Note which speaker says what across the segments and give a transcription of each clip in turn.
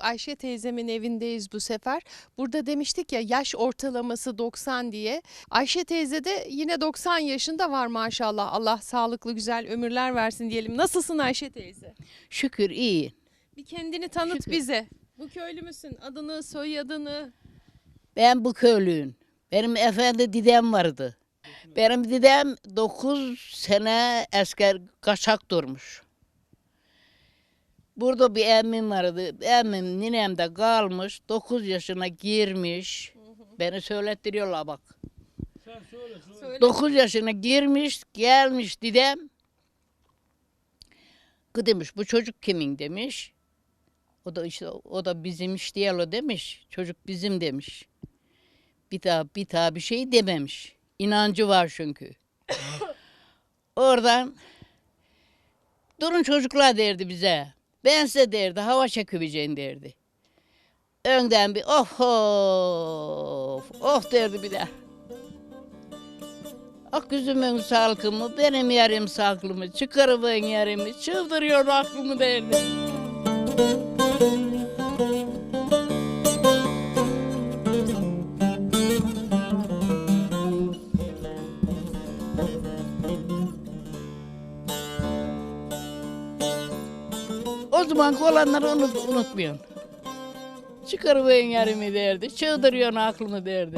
Speaker 1: Ayşe teyzemin evindeyiz bu sefer. Burada demiştik ya yaş ortalaması 90 diye. Ayşe teyze de yine 90 yaşında var maşallah. Allah sağlıklı güzel ömürler versin diyelim. Nasılsın Ayşe teyze?
Speaker 2: Şükür iyi.
Speaker 1: Bir kendini tanıt
Speaker 2: Şükür.
Speaker 1: bize. Bu köylü müsün? Adını, soyadını.
Speaker 2: Ben bu köylüyüm. Benim efendi didem vardı. Benim didem 9 sene asker kaçak durmuş. Burada bir emmim vardı. Emmim ninem de kalmış. 9 yaşına girmiş. Beni söylettiriyorlar bak.
Speaker 1: Söyle.
Speaker 2: 9 yaşına girmiş, gelmiş didem. Kı demiş bu çocuk kimin demiş. O da işte o da bizim iş değil o demiş. Çocuk bizim demiş. Bir daha bir daha bir şey dememiş. İnancı var çünkü. Oradan durun çocuklar derdi bize. Ben size derdi hava çekemeyeceğim derdi. Önden bir oh of oh derdi bir de. Ak yüzümün salkımı, benim yarım salkımı, çıkarıvın yarımı, çıldırıyor aklımı derdi. O zaman olanları unut, unutmuyorsun. Çıkarıvın yarımı derdi, çıldırıyorsun aklımı derdi.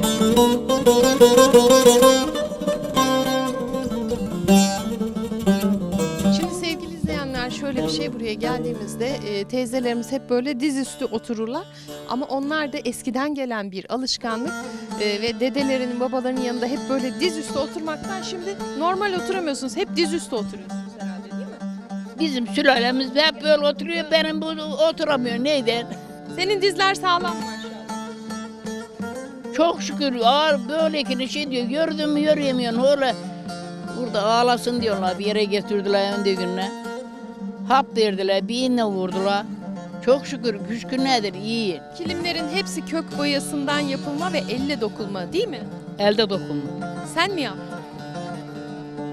Speaker 1: Şimdi sevgili izleyenler şöyle bir şey buraya geldiğimizde e, teyzelerimiz hep böyle dizüstü otururlar. Ama onlar da eskiden gelen bir alışkanlık E, ve dedelerinin babalarının yanında hep böyle dizüstü oturmaktan şimdi normal oturamıyorsunuz. Hep dizüstü oturuyorsunuz?
Speaker 2: Bizim sülalemiz hep böyle oturuyor, benim bu oturamıyor. Neyden?
Speaker 1: Senin dizler sağlam maşallah.
Speaker 2: Çok şükür ağır böyle ki şey diyor, gördün mü yürüyemiyorsun öyle. Burada ağlasın diyorlar, bir yere getirdiler önde gününe. Hap verdiler, bir iğne vurdular. Çok şükür güç nedir iyi.
Speaker 1: Kilimlerin hepsi kök boyasından yapılma ve elle dokunma değil mi?
Speaker 2: Elde dokunma.
Speaker 1: Sen mi yaptın?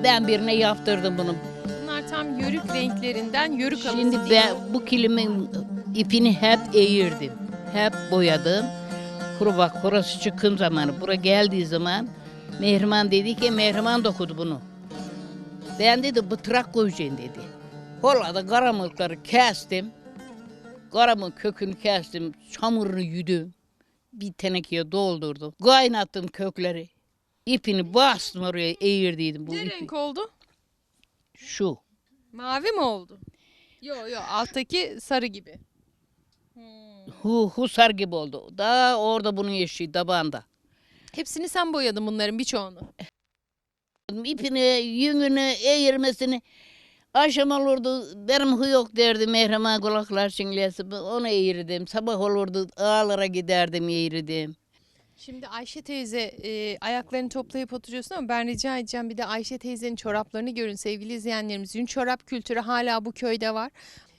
Speaker 2: Ben birine yaptırdım bunu.
Speaker 1: Tam yörük renklerinden yörük halısı
Speaker 2: Şimdi
Speaker 1: değil
Speaker 2: ben bu kilimin ipini hep eğirdim. Hep boyadım. Kuru bak burası çıkım zamanı. Bura geldiği zaman Mehriman dedi ki Mehriman dokudu bunu. Ben dedi bıtırak koyacaksın dedi. Hollada karamılıkları kestim. Karamın kökünü kestim. Çamurunu yüdüm. Bir tenekeye doldurdum. Kaynattım kökleri. İpini bastım oraya eğirdiydim bu
Speaker 1: Ne
Speaker 2: ipi.
Speaker 1: renk oldu?
Speaker 2: Şu.
Speaker 1: Mavi mi oldu? Yo yo alttaki sarı gibi.
Speaker 2: Hu husar gibi oldu. Daha orada bunun yeşili tabağında.
Speaker 1: Hepsini sen boyadın bunların birçoğunu.
Speaker 2: İpini, yününü, eğirmesini akşam olurdu. Benim hu yok derdi Mehriman kulaklar çinlesi. Onu eğirdim. Sabah olurdu ağlara giderdim eğirdim.
Speaker 1: Şimdi Ayşe teyze e, ayaklarını toplayıp oturuyorsun ama ben rica edeceğim bir de Ayşe teyzenin çoraplarını görün sevgili izleyenlerimiz. Yün çorap kültürü hala bu köyde var.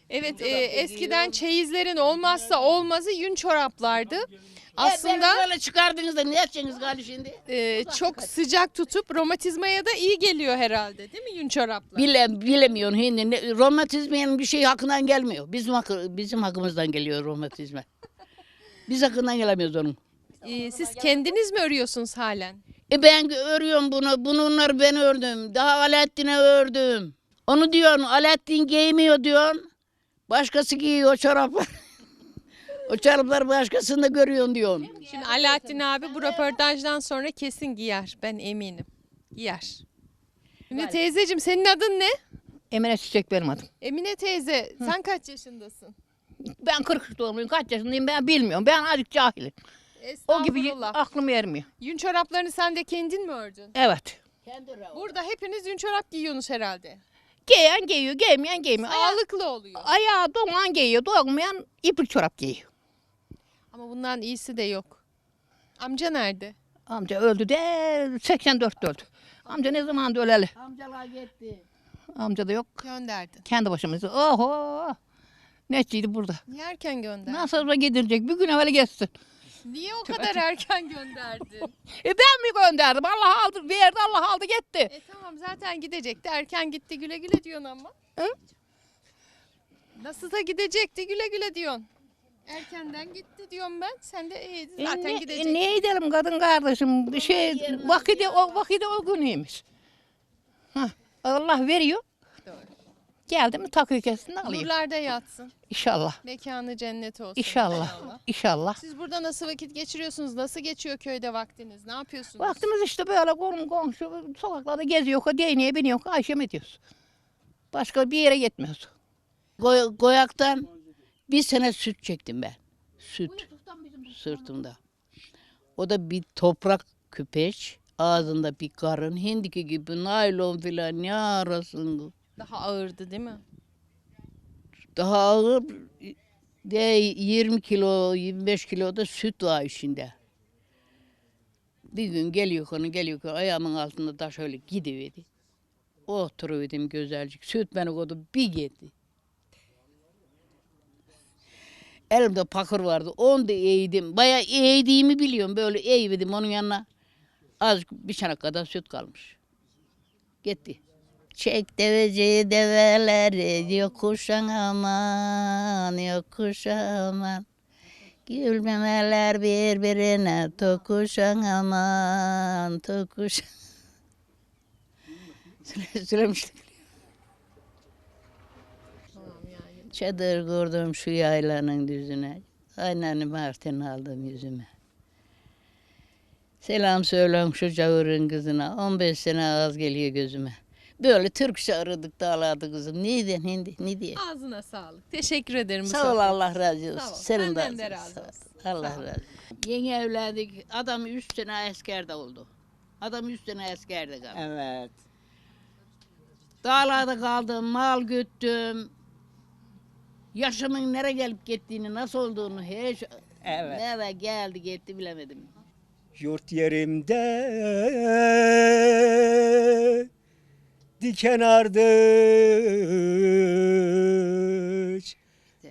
Speaker 1: Evet e, eskiden çeyizlerin olmazsa olmazı yün çoraplardı. Aslında
Speaker 2: beni böyle çıkardınız da ne yapacaksınız galiba şimdi?
Speaker 1: e, çok sıcak tutup romatizmaya da iyi geliyor herhalde değil mi yün çoraplar?
Speaker 2: Bile, bilemiyorsun hindi. Ne- Romatizmanın bir şey hakkından gelmiyor. Bizim hakkı, bizim hakkımızdan geliyor romatizma. Biz hakkından gelemiyoruz onun.
Speaker 1: E, siz kendiniz mi örüyorsunuz halen?
Speaker 2: E ben örüyorum bunu. Bununları ben ördüm. Daha Alaaddin'e ördüm. Onu diyorsun Alaaddin giymiyor diyorsun. Başkası giyiyor o o çoraplar başkasında görüyorsun diyorsun.
Speaker 1: Şimdi Alaaddin abi bu röportajdan sonra kesin giyer. Ben eminim. Giyer. Şimdi teyzeciğim senin adın ne?
Speaker 3: Emine Çiçek benim adım.
Speaker 1: Emine teyze sen kaç yaşındasın?
Speaker 3: Ben 43 doğumluyum. Kaç yaşındayım ben bilmiyorum. Ben azıcık cahilim. O gibi
Speaker 1: Estağfurullah.
Speaker 3: aklım ermiyor.
Speaker 1: Yün çoraplarını sen de kendin mi ördün?
Speaker 3: Evet.
Speaker 1: Burada hepiniz yün çorap giyiyorsunuz herhalde.
Speaker 3: Giyen giyiyor, giymeyen giymiyor. Aya-
Speaker 1: Sağlıklı oluyor.
Speaker 3: ayağı doğan giyiyor, doğmayan iplik çorap giyiyor.
Speaker 1: Ama bundan iyisi de yok. Amca nerede?
Speaker 3: Amca öldü de 84'te öldü. Amca ne zaman da öleli?
Speaker 2: Amcalar gitti.
Speaker 3: Amca da yok.
Speaker 1: Gönderdin.
Speaker 3: Kendi başımıza. Oho. Neciydi burada?
Speaker 1: Niye erken gönderdin?
Speaker 3: Nasıl olsa gidilecek. Bir gün evvel geçsin.
Speaker 1: Niye o kadar erken gönderdin?
Speaker 3: E ben mi gönderdim? Allah aldı, verdi, Allah aldı gitti.
Speaker 1: e tamam zaten gidecekti. Erken gitti güle güle diyorsun ama.
Speaker 3: Hı?
Speaker 1: Nasıl da gidecekti güle güle diyorsun. Erkenden gitti diyorum ben. Sen de
Speaker 2: E,
Speaker 1: zaten
Speaker 2: ne,
Speaker 1: gidecek.
Speaker 2: e, niye gidelim kadın kardeşim? Bir şey vakiti o vakiti o günüymüş. Hah, Allah veriyor. Geldi mi takıyı kestin alayım.
Speaker 1: Nurlarda yatsın.
Speaker 2: İnşallah.
Speaker 1: Mekanı cennet olsun.
Speaker 2: İnşallah. İnşallah.
Speaker 1: Siz burada nasıl vakit geçiriyorsunuz? Nasıl geçiyor köyde vaktiniz? Ne yapıyorsunuz?
Speaker 2: Vaktimiz işte böyle komşu, komşu sokaklarda geziyor, değneğe biniyor, ayşem ediyoruz. Başka bir yere gitmiyoruz. Goy, goyaktan bir sene süt çektim ben. Süt. Sırtımda. O da bir toprak küpeç, ağzında bir karın, hindiki gibi naylon filan ne arasın.
Speaker 1: Daha ağırdı değil mi?
Speaker 2: Daha ağır de 20 kilo, 25 kilo da süt var içinde. Bir gün geliyor konu geliyor ayağımın altında taş öyle gidiverdi. Oturuverdim güzelcik. Süt beni koydu bir gitti. Elimde pakır vardı. Onu da eğdim. Bayağı eğdiğimi biliyorum. Böyle eğdim onun yanına. Az bir çanak kadar süt kalmış. Gitti. Çek deveci develeri yokuşan aman yokuşan aman. Gülmemeler birbirine tokuşan aman. Söyle- Söylemiştim. Çadır kurdum şu yaylanın düzüne. Aynen Martin aldım yüzüme. Selam söylüyorum şu cavurun kızına. 15 sene az geliyor gözüme. Böyle Türkçe aradık da ağladı kızım. Neydi hindi ne diye.
Speaker 1: Ağzına sağlık. Teşekkür ederim.
Speaker 2: Sağ ol Allah razı olsun.
Speaker 1: Sağ ol.
Speaker 2: Senin
Speaker 1: Senden
Speaker 2: de razı olsun. Allah razı olsun. Yeni evlendik. Adam üç sene askerde oldu. Adam üç sene askerde kaldı.
Speaker 4: Evet.
Speaker 2: Dağlarda kaldım, mal güttüm. Yaşımın nereye gelip gittiğini, nasıl olduğunu hiç
Speaker 4: Evet.
Speaker 2: nereye geldi gitti bilemedim.
Speaker 4: Yurt yerimde diken ardıç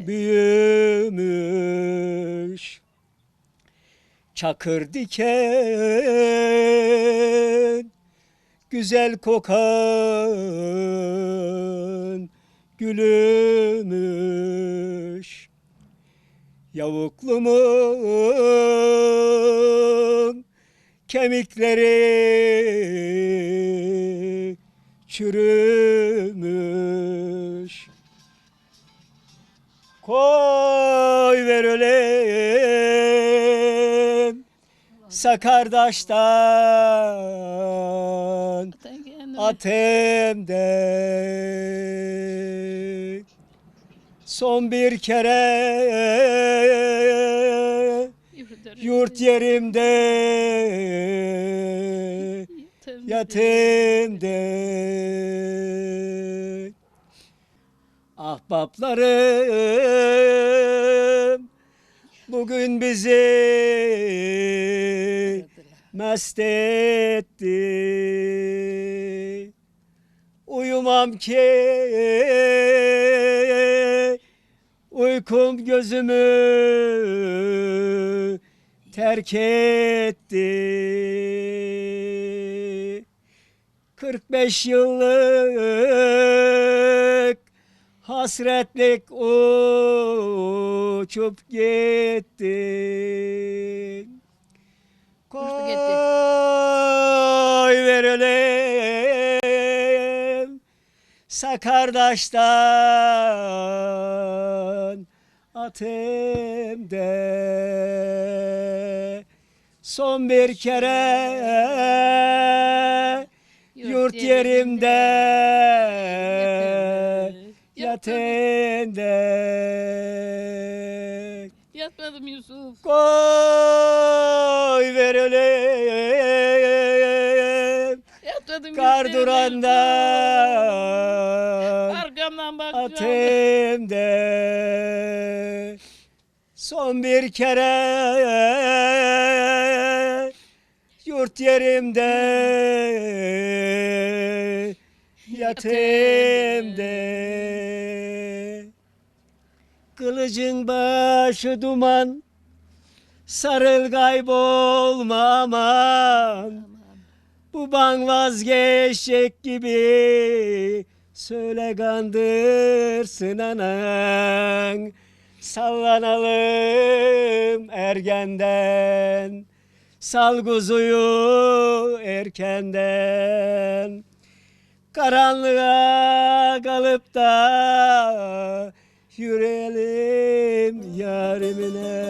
Speaker 4: büyümüş. Çakır diken güzel kokan gülümüş. Yavuklumun kemikleri çürümüş. Koy ver öleyim Sakardaş'tan Atem'de son bir kere yurt yerimde yatımde ahbaplarım bugün bizi mest etti. Uyumam ki uykum gözümü terk etti 45 yıllık hasretlik uçup gitti.
Speaker 2: Uçtu gitti.
Speaker 4: Koy verelim Sakardaş'tan atemde son bir kere yerimde. Yatende.
Speaker 2: Yatmadım Yusuf.
Speaker 4: koy verelim
Speaker 2: Yatmadım
Speaker 4: kardurandan
Speaker 2: Arkamdan bak.
Speaker 4: atemde. Son bir kere yurt yerimde yatımde kılıcın başı duman sarıl kaybolma aman bu ban vazgeçecek gibi söyle kandırsın anan Sallanalım ergenden Sal kuzuyu erkenden Karanlığa kalıp da Yürüyelim yarimine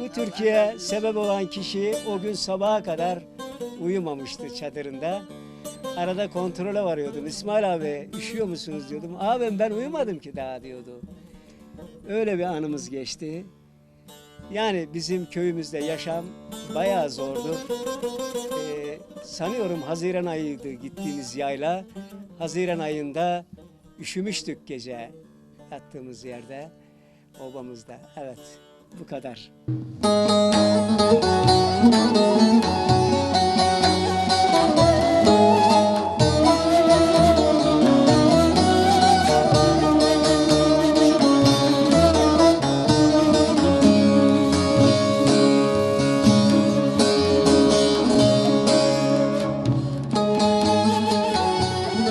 Speaker 4: Bu Türkiye sebep olan kişi o gün sabaha kadar uyumamıştı çadırında. Arada kontrole varıyordum. İsmail abi üşüyor musunuz diyordum. Abim ben uyumadım ki daha diyordu. Öyle bir anımız geçti. Yani bizim köyümüzde yaşam bayağı zordu. Ee, sanıyorum Haziran ayıydı gittiğimiz yayla. Haziran ayında üşümüştük gece yattığımız yerde, obamızda. Evet, bu kadar.